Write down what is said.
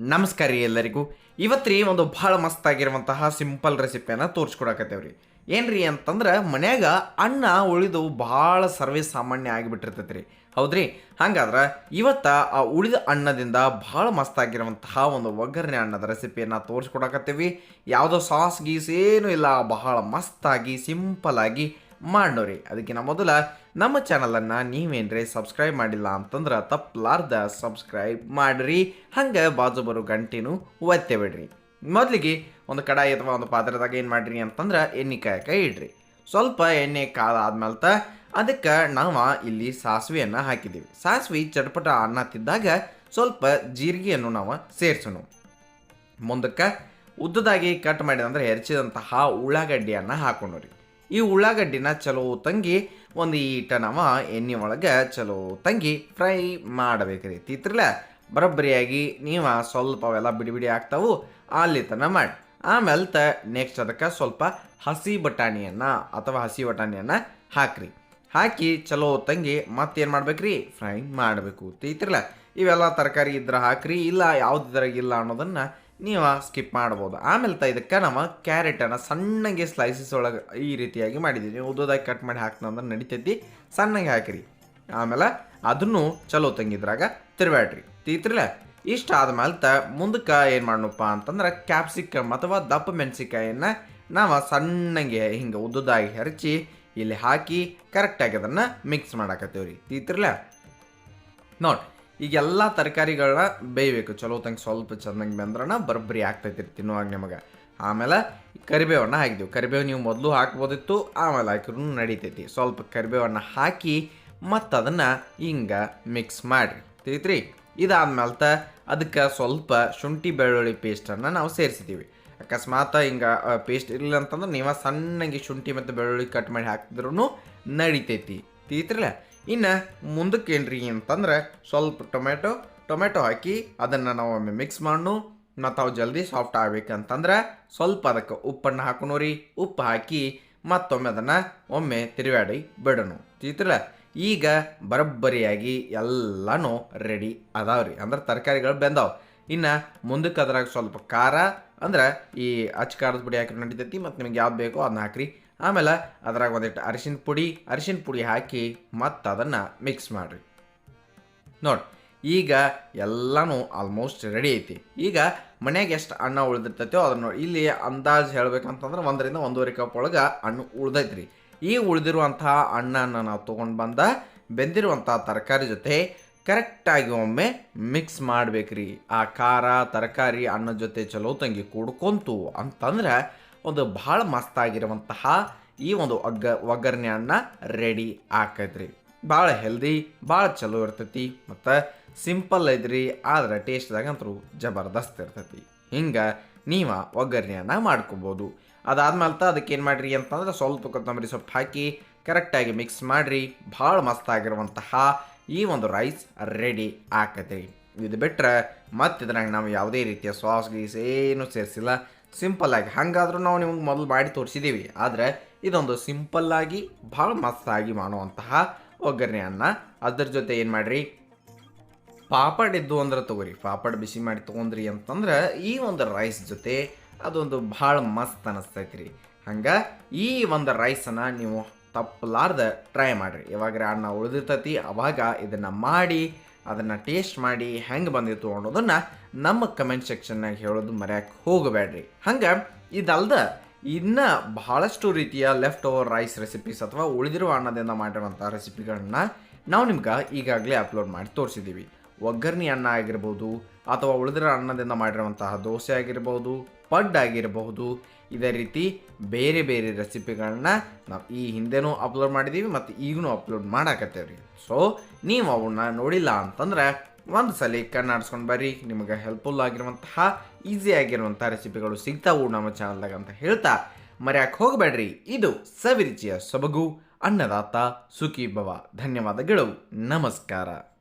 ನಮಸ್ಕಾರ ರೀ ಎಲ್ಲರಿಗೂ. ಇವತ್ತು ರೀ ಒಂದು ಭಾಳ ಮಸ್ತಾಗಿರುವಂತಹ ಸಿಂಪಲ್ ರೆಸಿಪಿಯನ್ನು ತೋರಿಸ್ಕೊಡಕತ್ತೇವ್ರಿ. ಏನ್ರಿ ಅಂತಂದ್ರೆ ಮನ್ಯಾಗ ಅನ್ನ ಉಳಿದು ಭಾಳ ಸರ್ವೇ ಸಾಮಾನ್ಯ ಆಗಿಬಿಟ್ಟಿರ್ತೈತೆ ರೀ ಹೌದ್ರಿ? ಹಂಗಾದ್ರೆ ಇವತ್ತ ಆ ಉಳಿದ ಅನ್ನದಿಂದ ಭಾಳ ಮಸ್ತಾಗಿರುವಂತಹ ಒಂದು ಒಗ್ಗರಣೆ ಅನ್ನದ ರೆಸಿಪಿಯನ್ನು ತೋರಿಸ್ಕೊಡಕತ್ತೀವಿ. ಯಾವುದೋ ಸಾಸ್ ಗೀಸ್ ಏನೂ ಇಲ್ಲ. ಬಹಳ ಮಸ್ತಾಗಿ ಆಗಿ ಮಾಡೋರಿ ಅದಕ್ಕಿಂತ ಮೊದಲ ನಮ್ಮ ಚಾನಲನ್ನು ನೀವೇನ್ರಿ ಸಬ್ಸ್ಕ್ರೈಬ್ ಮಾಡಿಲ್ಲ ಅಂತಂದ್ರೆ ತಪ್ಪಲಾರ್ದ ಸಬ್ಸ್ಕ್ರೈಬ್ ಮಾಡಿರಿ. ಹಂಗೆ ಬಾಜು ಬರೋ ಗಂಟೆನೂ ಒತ್ತೆ ಬಿಡ್ರಿ. ಮೊದಲಿಗೆ ಒಂದು ಕಡಾಯಿ ಅಥವಾ ಒಂದು ಪಾತ್ರದಾಗ ಏನು ಮಾಡಿರಿ ಅಂತಂದ್ರೆ ಎಣ್ಣೆ ಕಾಯಕ ಇಡ್ರಿ. ಸ್ವಲ್ಪ ಎಣ್ಣೆ ಕಾದಾದ್ಮೇಲೆ ತ ಅದಕ್ಕೆ ನಾವು ಇಲ್ಲಿ ಸಾಸಿವೆಯನ್ನು ಹಾಕಿದ್ದೀವಿ. ಸಾಸಿವೆ ಅನ್ನ ತಿದ್ದಾಗ ಸ್ವಲ್ಪ ಜೀರಿಗೆಯನ್ನು ನಾವು ಸೇರಿಸೋಣ. ಮುಂದಕ್ಕೆ ಉದ್ದದಾಗಿ ಕಟ್ ಮಾಡಿದಂದ್ರೆ ಹೆರ್ಚಿದಂತಹ ಉಳ್ಳಾಗಡ್ಡಿಯನ್ನು ಹಾಕೊಂಡು ರೀ ಈ ಉಳ್ಳಾಗಡ್ಡಿನ ಚಲೋ ತಂಗಿ, ಒಂದು ಈಟ ನಾವು ಎಣ್ಣೆ ಒಳಗೆ ಚಲೋ ತಂಗಿ ಫ್ರೈ ಮಾಡಬೇಕ್ರಿ ತಿತ್ರಲ, ಬರೋಬ್ಬರಿಯಾಗಿ ನೀವು ಸ್ವಲ್ಪ ಅವೆಲ್ಲ ಬಿಡಿ ಬಿಡಿ ಆಗ್ತಾವು ಅಲ್ಲಿ ತನ ಮಾಡಿ. ಆಮೇಲೆ ತ ನೆಕ್ಸ್ಟ್ ಅದಕ್ಕೆ ಸ್ವಲ್ಪ ಹಸಿ ಬಟಾಣಿಯನ್ನು ಅಥವಾ ಹಸಿ ಬಟಾಣಿಯನ್ನು ಹಾಕ್ರಿ. ಹಾಕಿ ಚಲೋ ತಂಗಿ ಮತ್ತೇನು ಮಾಡ್ಬೇಕ್ರಿ? ಫ್ರೈ ಮಾಡಬೇಕು. ತಿತ್ರಲ, ಇವೆಲ್ಲ ತರಕಾರಿ ಇದ್ರೆ ಹಾಕ್ರಿ, ಇಲ್ಲ ಯಾವ್ದು ಇಲ್ಲ ಅನ್ನೋದನ್ನು ನೀವು ಸ್ಕಿಪ್ ಮಾಡ್ಬೋದು. ಆಮೇಲೆ ತ ಇದಕ್ಕೆ ನಾವು ಕ್ಯಾರೆಟನ್ನು ಸಣ್ಣಗೆ ಸ್ಲೈಸಸ್ ಒಳಗೆ ಈ ರೀತಿಯಾಗಿ ಮಾಡಿದ್ದೀನಿ ಉದ್ದದಾಗಿ ಕಟ್ ಮಾಡಿ ಹಾಕ್ತಂದ್ರೆ ನಡಿತೈತಿ. ಸಣ್ಣಗೆ ಹಾಕಿರಿ. ಆಮೇಲೆ ಅದನ್ನು ಚಲೋ ತಂಗಿದ್ರಾಗ ತಿರ್ಬ್ಯಾಡ್ರಿ. ತೀತ್ರಲ್ಲ ಇಷ್ಟ ಆದಮೇಲೆ ತ ಮುಂದಕ್ಕೆ ಏನು ಮಾಡೋಣಪ್ಪ ಅಂತಂದ್ರೆ ಕ್ಯಾಪ್ಸಿಕಮ್ ಅಥವಾ ದಪ್ಪ ಮೆಣಸಿಕಾಯನ್ನು ನಾವು ಸಣ್ಣಗೆ ಹಿಂಗೆ ಉದ್ದದಾಗಿ ಹೆರಚಿ ಇಲ್ಲಿ ಹಾಕಿ ಕರೆಕ್ಟಾಗಿ ಅದನ್ನು ಮಿಕ್ಸ್ ಮಾಡಾಕತ್ತೀವಿ ರೀ ತೀತ್ರಲ್ಲ ನೋಡಿ ಈಗ ಎಲ್ಲ ತರಕಾರಿಗಳನ್ನ ಬೇಯಬೇಕು. ಚಲೋ ತಂಗೆ ಸ್ವಲ್ಪ ಚೆನ್ನಾಗಿ ಬೆಂದ್ರಣ ಬರೋಬ್ಬರಿ ಆಗ್ತೈತಿ ತಿನ್ನುವಾಗ ನಿಮಗೆ. ಆಮೇಲೆ ಕರಿಬೇವನ್ನ ಹಾಕಿದೆವು. ಕರಿಬೇವು ನೀವು ಮೊದಲು ಹಾಕ್ಬೋದಿತ್ತು, ಆಮೇಲೆ ಹಾಕಿದ್ರು ನಡೀತೈತಿ. ಸ್ವಲ್ಪ ಕರಿಬೇವನ್ನು ಹಾಕಿ ಮತ್ತು ಅದನ್ನು ಹಿಂಗೆ ಮಿಕ್ಸ್ ಮಾಡಿರಿ. ತಿಳಿತ್ರಿ? ಇದಾದ್ಮೇಲೆ ತ ಅದಕ್ಕೆ ಸ್ವಲ್ಪ ಶುಂಠಿ ಬೆಳ್ಳುಳ್ಳಿ ಪೇಸ್ಟನ್ನು ನಾವು ಸೇರಿಸಿದ್ದೀವಿ ಅಕಸ್ಮಾತ್ ಹಿಂಗೆ ಪೇಸ್ಟ್ ಇರಲಿಲ್ಲ ಅಂತಂದ್ರೆ ನೀವು ಸಣ್ಣಗೆ ಶುಂಠಿ ಮತ್ತು ಬೆಳ್ಳುಳ್ಳಿ ಕಟ್ ಮಾಡಿ ಹಾಕಿದ್ರೂ ನಡಿತೈತಿ. ತಿಳಿತ್ರಿಲ್ಲ ಇನ್ನು ಮುಂದಕ್ಕೆ ಏನ್ರಿ ಅಂತಂದ್ರೆ ಸ್ವಲ್ಪ ಟೊಮೆಟೊ ಟೊಮೆಟೊ ಹಾಕಿ ಅದನ್ನು ನಾವು ಒಮ್ಮೆ ಮಿಕ್ಸ್ ಮಾಡು ಮತ್ತು ಅವು ಜಲ್ದಿ ಸಾಫ್ಟ್ ಆಗ್ಬೇಕಂತಂದ್ರೆ ಸ್ವಲ್ಪ ಅದಕ್ಕೆ ಉಪ್ಪನ್ನು ಹಾಕೋಣ ಉಪ್ಪು ಹಾಕಿ ಮತ್ತೊಮ್ಮೆ ಅದನ್ನು ಒಮ್ಮೆ ತಿರುವಾಡಿ ಬಿಡೋಣ ತೀತ್ರಲ್ಲ ಈಗ ಬರಬ್ಬರಿಯಾಗಿ ಎಲ್ಲನೂ ರೆಡಿ ಅದಾವ್ರಿ ಅಂದ್ರೆ ತರಕಾರಿಗಳು ಬೆಂದಾವ್. ಇನ್ನು ಮುಂದಕ್ಕೆ ಅದ್ರಾಗ ಸ್ವಲ್ಪ ಖಾರ, ಅಂದ್ರೆ ಈ ಅಚ್ಚ ಖಾರದ ಪುಡಿ ಹಾಕಿ ನಡಿತೈತಿ, ಮತ್ತು ನಿಮ್ಗೆ ಯಾವ್ದು ಬೇಕೋ ಅದನ್ನ ಹಾಕ್ರಿ. ಆಮೇಲೆ ಅದ್ರಾಗ ಒಂದಿಟ್ಟು ಅರಿಶಿನ ಪುಡಿ ಅರಿಶಿನ ಪುಡಿ ಹಾಕಿ ಮತ್ತೆ ಅದನ್ನು ಮಿಕ್ಸ್ ಮಾಡಿರಿ. ನೋಡಿ, ಈಗ ಎಲ್ಲನೂ ಆಲ್ಮೋಸ್ಟ್ ರೆಡಿ ಐತಿ. ಈಗ ಮನೆಯಾಗ ಎಷ್ಟು ಅನ್ನ ಉಳ್ದಿರ್ತೈತೋ ಅದನ್ನು ಇಲ್ಲಿ ಅಂದಾಜು ಹೇಳ್ಬೇಕಂತಂದ್ರೆ ಒಂದರಿಂದ ಒಂದೂವರೆ ಕಪ್ ಒಳಗೆ ಹಣ್ಣು ಉಳ್ದೈತ್ರಿ. ಈ ಉಳಿದಿರುವಂತಹ ಅಣ್ಣನ ನಾವು ತೊಗೊಂಡು ಬಂದ ಬೆಂದಿರುವಂಥ ತರಕಾರಿ ಜೊತೆ ಕರೆಕ್ಟಾಗಿ ಒಮ್ಮೆ ಮಿಕ್ಸ್ ಮಾಡ್ಬೇಕ್ರಿ. ಆ ಖಾರ, ತರಕಾರಿ ಅಣ್ಣ ಜೊತೆ ಚಲೋ ತಂಗಿ ಕೂಡ್ಕೊಂತು ಅಂತಂದ್ರೆ ಒಂದು ಭಾಳ ಮಸ್ತಾಗಿರುವಂತಹ ಈ ಒಂದು ಒಗ್ಗ ಒಗ್ಗರಣೆ ಅನ್ನ ರೆಡಿ ಆಕೈತ್ರಿ ಭಾಳ ಹೆಲ್ದಿ ಭಾಳ ಚಲೋ ಇರ್ತೈತಿ ಮತ್ತು ಸಿಂಪಲ್ ಐತ್ರಿ, ಆದ್ರೆ ಟೇಸ್ಟ್ದಾಗ ಅಂತೂ ಜಬರ್ದಸ್ತ್ ಇರ್ತೈತಿ. ಹಿಂಗೆ ನೀವು ಒಗ್ಗರಣೆಯನ್ನ ಮಾಡ್ಕೊಬೋದು. ಅದಾದ್ಮೇಲೆ ಅದಕ್ಕೆ ಏನು ಮಾಡ್ರಿ ಅಂತಂದ್ರೆ ಸ್ವಲ್ಪ ಕೊತ್ತಂಬರಿ ಸೊಪ್ಪು ಹಾಕಿ ಕರೆಕ್ಟಾಗಿ ಮಿಕ್ಸ್ ಮಾಡಿರಿ, ಭಾಳ ಮಸ್ತಾಗಿರುವಂತಹ ಈ ಒಂದು ರೈಸ್ ರೆಡಿ ಆಕೈತಿ ಇದು ಬಿಟ್ಟರೆ ಮತ್ತಿದ್ರಾಗ ನಾವು ಯಾವುದೇ ರೀತಿಯ ಸಾಸ್ ಗೀಸ್ ಏನು ಸೇರಿಸಿಲ್ಲ. ಸಿಂಪಲ್ಲಾಗಿ ಹಾಗಾದ್ರೂ ನಾವು ನಿಮ್ಗೆ ಮೊದಲು ಮಾಡಿ ತೋರಿಸಿದ್ದೀವಿ ಆದರೆ ಇದೊಂದು ಸಿಂಪಲ್ಲಾಗಿ ಭಾಳ ಮಸ್ತಾಗಿ ಮಾಡುವಂತಹ ಒಗ್ಗರಣೆ ಅನ್ನ ಅದ್ರ ಜೊತೆ ಏನು ಮಾಡಿರಿ? ಪಾಪಡ್ ಇದ್ದು ಅಂದ್ರೆ ತಗೋರಿ. ಪಾಪಡ್ ಬಿಸಿ ಮಾಡಿ ತೊಗೊಂಡ್ರಿ ಅಂತಂದ್ರೆ ಈ ಒಂದು ರೈಸ್ ಜೊತೆ ಅದೊಂದು ಭಾಳ ಮಸ್ತ್ ಅನಿಸ್ತೈತಿ ರೀ ಹಂಗೆ ಈ ಒಂದು ರೈಸನ್ನು ನೀವು ತಪ್ಪಲಾರ್ದ ಟ್ರೈ ಮಾಡಿರಿ. ಯಾವಾಗ ಅನ್ನ ಉಳಿದಿರ್ತೈತಿ. ಅವಾಗ ಇದನ್ನು ಮಾಡಿ, ಅದನ್ನು ಟೇಸ್ಟ್ ಮಾಡಿ ಹೆಂಗೆ ಬಂದಿತ್ತು ಅನ್ನೋದನ್ನು ನಮ್ಮ ಕಮೆಂಟ್ ಸೆಕ್ಷನ್ನಾಗ ಹೇಳೋದು ಮರ್ಯಾಕೆ ಹೋಗಬೇಡ್ರಿ. ಹಂಗೆ ಇದಲ್ದ ಇನ್ನು ಬಹಳಷ್ಟು ರೀತಿಯ ಲೆಫ್ಟ್ ಓವರ್ ರೈಸ್ ರೆಸಿಪೀಸ್ ಅಥವಾ ಉಳಿದಿರುವ ಅನ್ನದಿಂದ ಮಾಡಿರುವಂಥ ರೆಸಿಪಿಗಳನ್ನ ನಾವು ನಿಮ್ಗೆ ಈಗಾಗಲೇ ಅಪ್ಲೋಡ್ ಮಾಡಿ ತೋರಿಸಿದ್ದೀವಿ ಒಗ್ಗರಣೆ ಅನ್ನ ಆಗಿರ್ಬೋದು ಅಥವಾ ಉಳಿದಿರೋ ಅನ್ನದಿಂದ ಮಾಡಿರುವಂತಹ ದೋಸೆ ಆಗಿರ್ಬೋದು ಪಡ್ ಆಗಿರಬಹುದು ಇದೇ ರೀತಿ ಬೇರೆ ಬೇರೆ ರೆಸಿಪಿಗಳನ್ನ ನಾವು ಈ ಹಿಂದೆನೂ ಅಪ್ಲೋಡ್ ಮಾಡಿದ್ದೀವಿ ಮತ್ತು ಈಗೂ ಅಪ್ಲೋಡ್ ಮಾಡಾಕತ್ತೇವ್ರಿ. ಸೊ ನೀವು ಅವನ್ನ ನೋಡಿಲ್ಲ ಅಂತಂದ್ರೆ ಒಂದು ಸಲ ಕಣ್ಣಾಡಿಸ್ಕೊಂಡು ಬರ್ರಿ, ನಿಮಗೆ ಹೆಲ್ಪ್ಫುಲ್ ಆಗಿರುವಂತಹ ಈಸಿ ಆಗಿರುವಂಥ ರೆಸಿಪಿಗಳು ಸಿಗ್ತಾವು ನಮ್ಮ ಚಾನಲ್ದಾಗ ಅಂತ ಹೇಳ್ತಾ ಮರ್ಯಾಕೆ ಹೋಗಬೇಡ್ರಿ. ಇದು ಸವಿರುಚಿಯ ಸೊಬಗು, ಅನ್ನದಾತ ಸುಖಿ ಭವ ಧನ್ಯವಾದಗಳು. ನಮಸ್ಕಾರ.